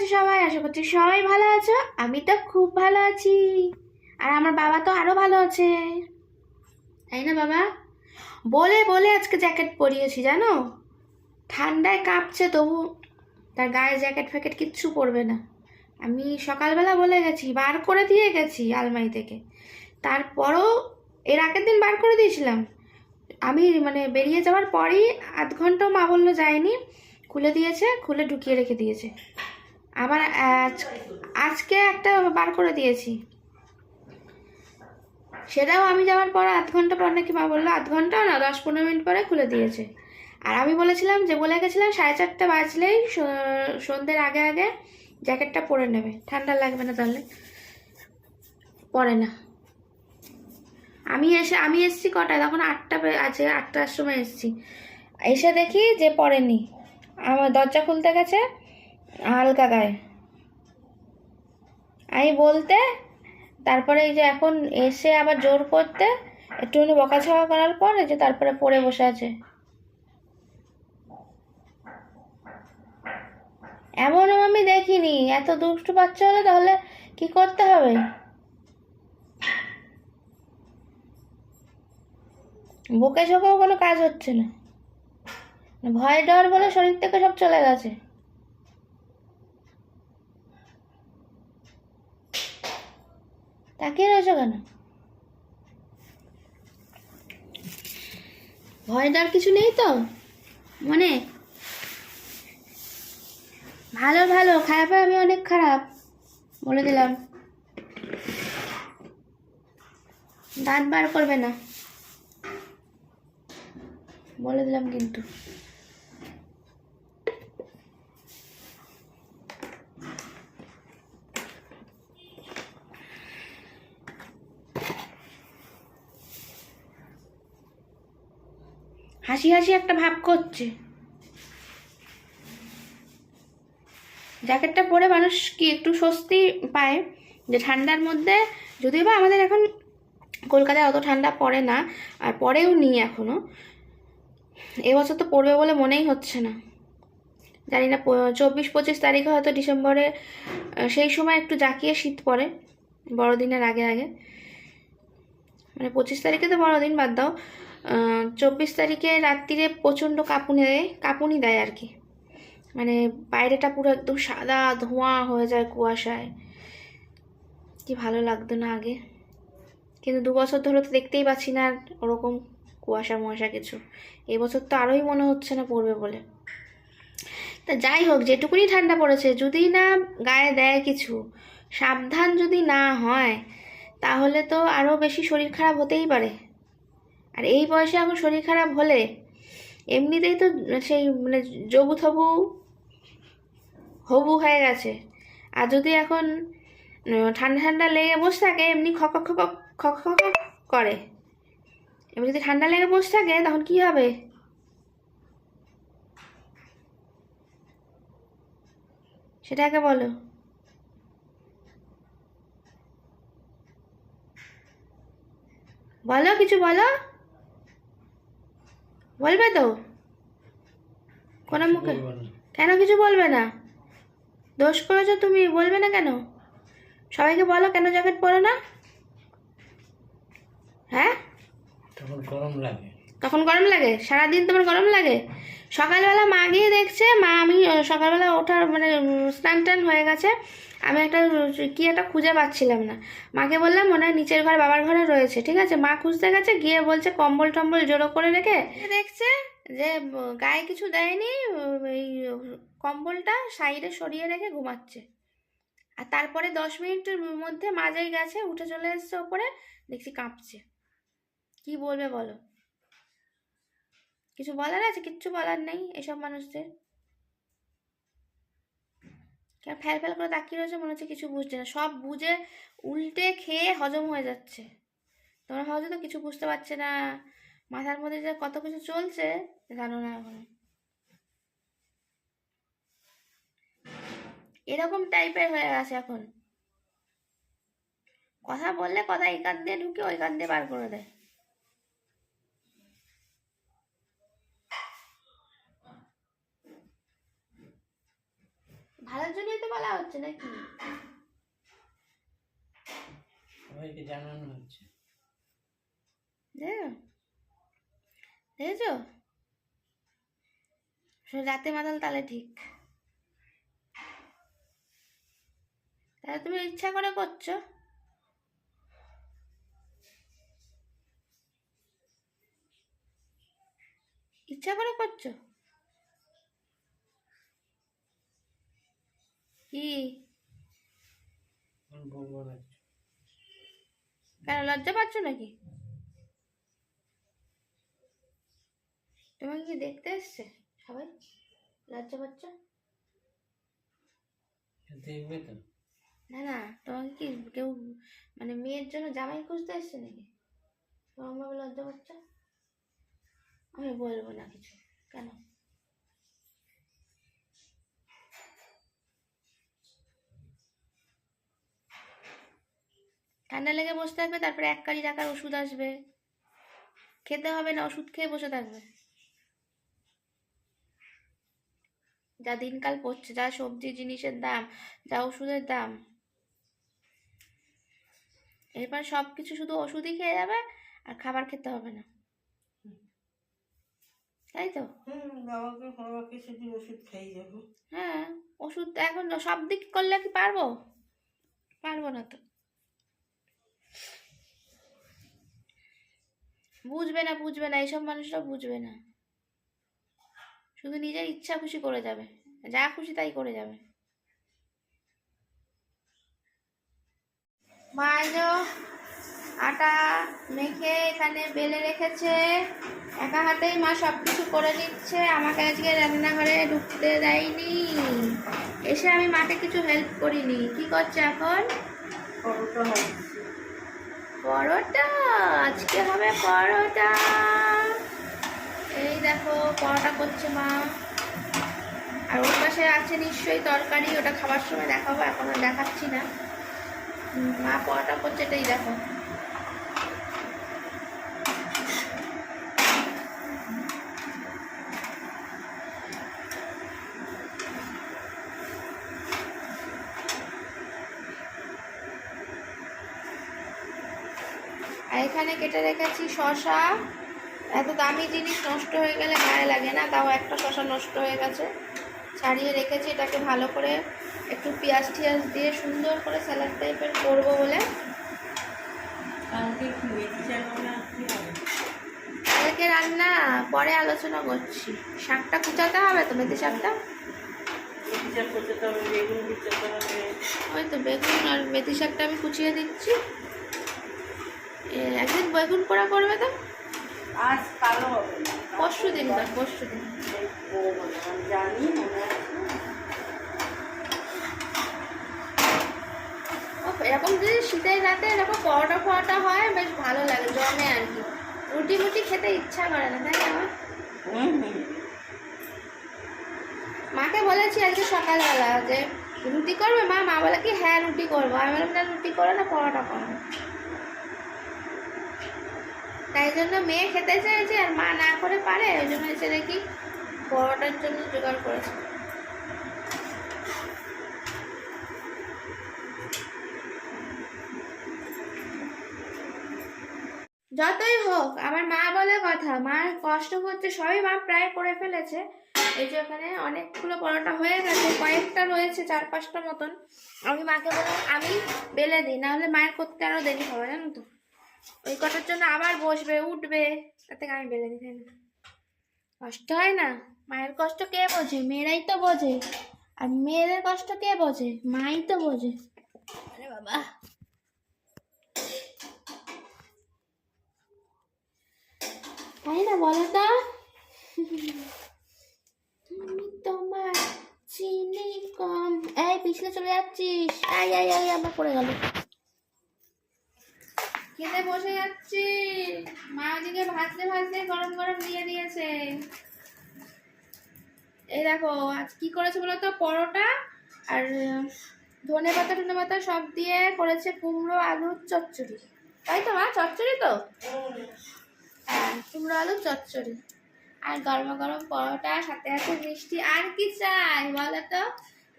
আছো সবাই? আশা করছি সবাই ভালো আছো। আমি তো খুব ভালো আছি। আর আমার বাবা তো আরও ভালো আছে। তাই না বাবা? বলে বলে আজকে জ্যাকেট পরিয়েছি, জানো? ঠান্ডায় কাঁপছে তবু তার গায়ে জ্যাকেট ফ্যাকেট কিচ্ছু পরবে না। আমি সকালবেলা বলে গেছি, বার করে দিয়ে গেছি আলমারি থেকে। তারপরও এর আগের দিন বার করে দিয়েছিলাম। আমি মানে বেরিয়ে যাওয়ার পরেই আধ ঘন্টাও মা বলল, যায়নি। খুলে দিয়েছে, খুলে ঢুকিয়ে রেখে দিয়েছে। আবার আজ- আজকে একটা বার করে দিয়েছি। সেটাও আমি যাওয়ার পর আধ ঘণ্টা পর নাকি মা বলল, আধ ঘণ্টা না, দশ পনেরো মিনিট পরে খুলে দিয়েছে। আর আমি বলেছিলাম যে, বলে গেছিলাম সাড়ে চারটে বাজলেই সন্ধ্যের আগে আগে জ্যাকেটটা পরে নেবে। ঠান্ডা লাগবে না তাহলে। পরে না। আমি এসে, আমি এসেছি কটায়? তখন আটটা আছে, আটটার সময় এসেছি। এসে দেখি যে পড়েনি আমার দরজা খুলতে গেছে। হালকা গায়ে। আমি বলতে, তারপরে এই যে এখন এসে আবার জোর করতে, একটুখানি বকাঝকা করার পর এই যে তারপরে পড়ে বসে আছে। এমনও আমি দেখিনি। এত দুষ্টু বাচ্চা হলে তাহলে কি করতে হবে? বুকে চোখেও কোনো কাজ হচ্ছে না। ভয় ডর বলে শরীর থেকে সব চলে গেছে। তাকিয়ে রয়েছো কেন? ভয় ডর কিছু নেই তো? মনে? ভালো ভালো। খারাপে আমি অনেক খারাপ, বলে দিলাম। দাঁত বার করবে না, বলে দিলাম কিন্তু। হাসি হাসি একটা ভাব করছে। জ্যাকেটটা পরে মানুষ কি একটু স্বস্তি পায় যে ঠান্ডার মধ্যে? যদিও বা আমাদের এখন কলকাতায় অত ঠান্ডা পড়ে না, আর পরেও নি এখনও। এবছর তো পড়বে বলে মনেই হচ্ছে না। জানি না চব্বিশ পঁচিশ তারিখে হয়তো ডিসেম্বরে সেই সময় একটু জাকিয়ে শীত পড়ে, বড়দিনের আগে আগে। মানে পঁচিশ তারিখে তো বড়দিন বাদ দাও। চব্বিশ তারিখে রাত্রিরে প্রচণ্ড কাঁপুনি দেয় কাঁপুনি দেয় আর কি। মানে বাইরেটা পুরো একদম সাদা ধোঁয়া হয়ে যায় কুয়াশায়। কি ভালো লাগতো না আগে। কিন্তু দু বছর ধরে তো দেখতেই পাচ্ছি না ওরকম কুয়াশা মুয়াশা কিছু। এবছর তো আরোই মনে হচ্ছে না পড়বে বলে। তা যাই হোক, যেটুকুনি ঠান্ডা পড়েছে, যদি না গায়ে দেয় কিছু, সাবধান যদি না হয়, তাহলে তো আরও বেশি শরীর খারাপ হতেই পারে। আর এই বয়সে এখন শরীর খারাপ হলে এমনিতেই তো সেই মানে জবু থবু হবু হয়ে গেছে। আর যদি এখন ঠান্ডা ঠান্ডা লেগে বসে থাকে, এমনি খক খক খক করে। এবার যদি ঠান্ডা লেগে বসে থাকে, তখন কি হবে? সেটাকে বলো। বলো কিছু, বলো। বলবে তো? কোনো মুখে কেন কিছু বলবে না? দোষ করেছ তুমি বলবে না কেন? সবাইকে বলো কেন জ্যাকেট পরো না? হ্যাঁ? তখন গরম লাগে। তখন গরম লাগে? সারাদিন তোমার গরম লাগে? সকালবেলা মা গিয়ে দেখছে, মা আমি সকালবেলা ওঠার মানে স্নান টান হয়ে গেছে। আমি একটা কি একটা খুঁজে পাচ্ছিলাম না। মাকে বললাম হয় নিচের ঘর, বাবার ঘরে রয়েছে, ঠিক আছে? মা খুঁজতে গেছে, গিয়ে বলছে, কম্বল টম্বল জোড়ো করে রেখে দেখছে যে গায়ে কিছু দেয়নি এই, কম্বলটা সাইডে সরিয়ে রেখে ঘুমাচ্ছে। আর তারপরে দশ মিনিটের মধ্যে মাঝেই গেছে, উঠে চলে এসছে ওপরে, দেখছি কাঁপছে। কি বলবে বলো? কিছু বলার আছে? কিচ্ছু বলার নেই এসব মানুষদের। কেন ফ্যাল ফ্যাল করে তাকিয়ে রয়েছে মনে হচ্ছে কিছু বুঝছে না। সব বুঝে উল্টে খেয়ে হজম হয়ে যাচ্ছে। তোমরা ভাবছ তো কিছু বুঝতে পারছে না। মাথার মধ্যে যে কত কিছু চলছে জানো না এখন। এরকম টাইপের হয়ে গেছে এখন। কথা বললে কথা এই কান দিয়ে ঢুকে ওই কান দিয়ে বার করে দেয়। ভালোর জন্যই তো বলা হচ্ছে নাকি? সবাইকে জানানো হচ্ছে। দেখেছ? রাতে মাতাল তাহলে ঠিক। তাহলে তুমি ইচ্ছা করে করছ। ইচ্ছা করে করছ? কি? কেন লজ্জা পাচ্ছ নাকি? তোমাকে কি দেখতে এসছে সবাই? লজ্জা পাচ্ছ? দেখবে তো। না না তোমাকে কি কেউ মানে মেয়ের জন্য জামাই খুঁজতে এসছে নাকি? তোমার লজ্জা পাচ্ছ? আমি বলব না কিছু। কেন? ঠান্ডা লেগে বসে থাকবে তারপরে এক কালি টাকার ওষুধ আসবে। খেতে হবে না ওষুধ খেয়ে বসে থাকবে। যা দিনকাল পড়ছে যা সবজি জিনিসের দাম যা ওষুধের দাম। এরপর সব কিছু শুধু ওষুধই খেয়ে যাবে আর খাবার খেতে হবে না। তাই তো? বাবাকে ওষুধ যাব। হ্যাঁ ওষুধ এখন সব দিক করলে কি পারব? পারব না তো। বুঝবে না বুঝবে না এইসব মানুষরা বুঝবে না। শুধু নিজের ইচ্ছা খুশি করে যাবে যা খুশি তাই করে যাবে। মা আটা মেখে এখানে বেলে রেখেছে। একা হাতেই মা সব কিছু করে নিচ্ছে আমাকে আজকে রান্নাঘরে ঢুকতে দেয়নি। এসে আমি মাকে কিছু হেল্প করিনি। কি করছে এখন? পরোটা পরোটা? আজকে হবে পরোটা। এই দেখো, পরোটা করছে মা। আর ওর পাশে আছে নিশ্চয়ই তরকারি, ওটা খাবার সময় দেখাবো, এখন আর দেখাচ্ছি না। মা পরোটা করছে, এটাই দেখো। এখানে কেটে রেখেছি শশা। এত দামি জিনিস নষ্ট হয়ে গেলে গায়ে লাগে না তাও একটা শশা নষ্ট হয়ে গেছে। ছাড়িয়ে রেখেছি এটাকে ভালো করে একটু পেঁয়াজ টিয়াজ দিয়ে সুন্দর করে স্যালাড টাইপের করব বলে। কালকে রান্না পরে আলোচনা করছি। শাকটা কুচাতে হবে তো মেথি শাকটা? ওই তো বেগুন আর মেথি শাকটা আমি কুচিয়ে দিচ্ছি। একদিন বেগুন পোড়া করবে তো? আজ কালো হবে পরশু দিন কর পরশু দিন। জানি এরকম যদি শীতের রাতে এরকম পরোটা ফরোটা হয় বেশ ভালো লাগে জমে আর কি। রুটি মুটি খেতে ইচ্ছা করে না তাই না আমার মাকে বলেছি আজকে সকালবেলা যে রুটি করবে মা? মা বলে কি হ্যাঁ রুটি করব। আমি বললাম না রুটি করো না পরোটা করো। তাই জন্য মেয়ে খেতে চাইছে আর মা না করে পারে, ওই জন্য এসে দেখি পরোটার জন্য জোগাড় করেছে। যতই হোক, আমার মা বলে কথা মা কষ্ট করছে সবই মা প্রায় করে ফেলেছে। এই যে ওখানে অনেকগুলো পরোটা হয়ে গেছে, কয়েকটা রয়েছে চার পাঁচটা মতন। আমি মাকে বললাম, আমি বেলে দিই না হলে মায়ের করতে আরও দেরি হবে, জানো তো? ওই কটার জন্য আবার বসবে, উঠবে। তাতে আমি বেলে দিই না। কষ্ট হয় না? মায়ের কষ্ট কে বোঝে? মেয়েরাই তো বোঝে। আর মেয়েদের কষ্ট কে বোঝে? মাই তো বোঝে। আরে বাবা। তাই না বলো তো? তোমার চিনি কম। এই পিছলে চলে যাচ্ছিস। আই আই আই আমার পড়ে গেল। খেতে বসে যাচ্ছি। মা ওদিকে ভাজতে ভাজতে গরম গরম দিয়ে দিয়েছে। এই দেখো, আজ কি করেছে বলো তো? পরোটা আর ধনে পাতা, টনে পাতা সব দিয়ে করেছে কুমড়ো, আলুর চচ্চড়ি। তাই তো মা? চচ্চড়ি তো? হ্যাঁ কুমড়ো, আলুর চচ্চড়ি। আর গরম গরম পরোটা, সাথে আছে মিষ্টি। আর কি চাই বলো তো?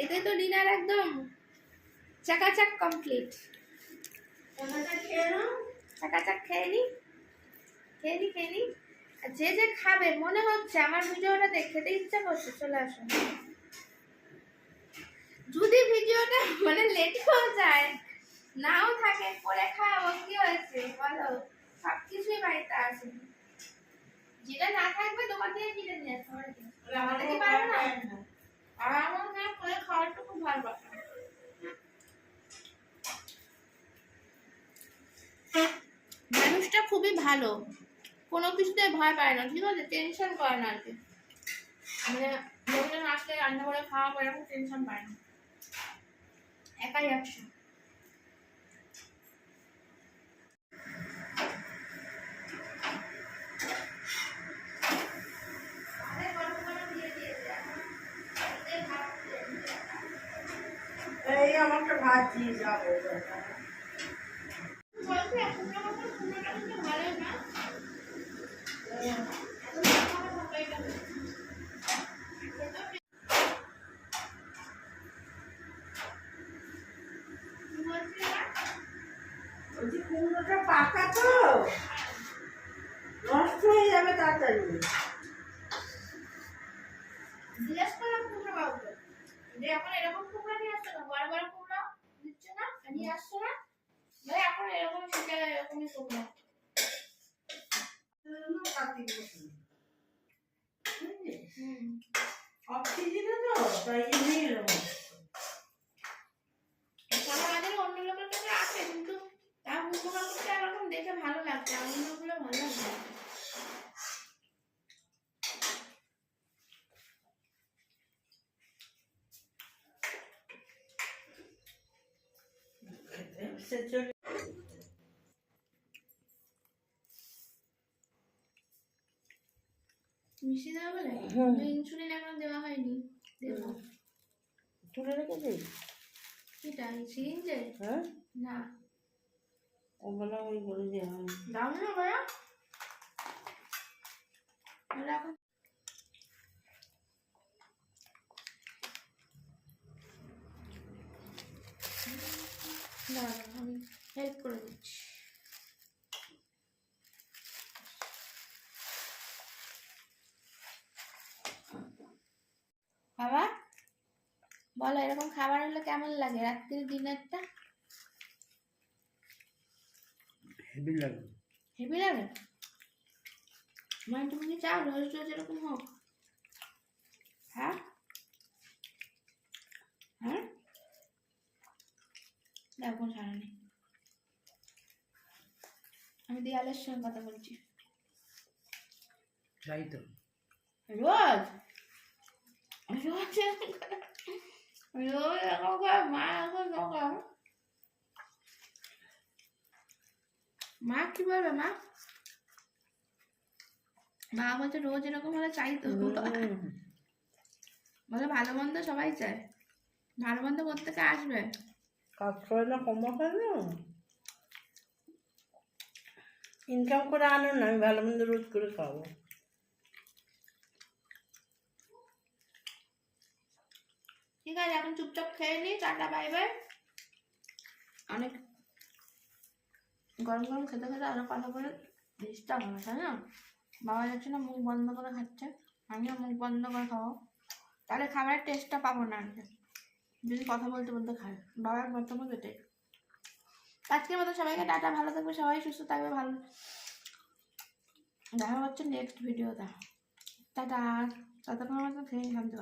এতে তো ডিনার একদম চাকাচাক কমপ্লিট। খেয়ে চাকাচাক খেয়ে নি খেয়ে নি খেয়ে নি। যে যে খাবে মনে হচ্ছে আমার ভিডিওটা দেখে খেতে ইচ্ছা করছে চলে আসো। যদি ভিডিওটা মানে লেট হয়ে যায় নাও থাকে পরে খাওয়াবো কি হয়েছে? বলো সব কিছুই বাড়িতে আছে। যেটা না থাকবে দোকান থেকে কিনে নিয়ে আসতে হবে আমাদের কি পারবে না? আর আমার করে খাওয়াটা খুব ভালো। মানুষটা খুবই ভালো। কোনো কিছুতে ভয় পায় না, ঠিক আছে? টেনশন করে না আর কি। মানে লোকজন আসলে রান্না করে, খাওয়া পরে এরকম টেনশন পায় না। একাই একশো এই আমাকে ভাজি যাব আমার কুমড়োটা কিন্তু না বলছি কুমড়োটা পাকা তো নষ্ট হয়ে যাবে তাড়াতাড়ি জিজ্ঞেস করলাম কুমড়ো বাবুকে যে এখন এরকম কুমড়ো নিয়ে আসছো না বড় বড় কুমড়ো দিচ্ছে না নিয়ে আসছো না ভাই এখন এরকম সেটা এরকমই কুমড়ো কার্তিক মাসে। বুঝলি? হুম অফ সিজনে তো তাই জন্যই এরকম সারা বাজারে অন্য লোকের কাছে আছে কিন্তু তার কুমড়ো কাপড়টা এরকম দেখে ভালো লাগছে আর অন্যগুলো ভালো লাগছে না। সে চলে মিশিয়ে দেওয়া বলে। ইনসুলিন এখনও দেওয়া হয়নি। দেবো। তুলে রেখেছি? সেটা সিরিঞ্জে হ্যাঁ? না। ওগুলো ওই বলে দেওয়া হয় দাও না ভাইয়া না, আমি হেল্প করে দিচ্ছি বাবা বলো এরকম খাবার হলে কেমন লাগে? রাত্রির ডিনারটা? হেভি লাগে। হেভি লাগে? মানে তুমি কি চাও রোজ রোজ এরকম হোক? হ্যাঁ? হ্যাঁ? দেখো সারা নেই আমি দেয়ালের সঙ্গে কথা বলছি। তো। রোজ? রোজ? করে- রোজ এরকম করে মা এখন এরকম মা কি বলবে মা মা বলছে, রোজ এরকম হলে চাই তো বলে, ভালো মন্দ সবাই চায়। ভালো মন্দ কোথেকে আসবে কাজ করে না কম হয় না ইনকাম করে আনো না। আমি ভালো মন্দ রোজ করে খাব। ঠিক আছে, এখন চুপচাপ খেয়ে নি, টাটা বাই বাই অনেক গরম গরম খেতে খেতে আরও কথা বলে ডিস্টার্ব হবে, তাই না? বাবা যাচ্ছে না, মুখ বন্ধ করে খাচ্ছে, আমিও মুখ বন্ধ করে খাব। তাহলে খাবারের টেস্টটা পাবো না আর। যদি কথা বলতে বলতে খায়। বাবার বর্তমান পেটে। আজকের মতো সবাইকে টাটা, ভালো থাকবে সবাই, সুস্থ থাকবে, ভালো। দেখা হচ্ছে নেক্সট ভিডিওটা টাটা ততক্ষণ মতো খেয়ে শান্তি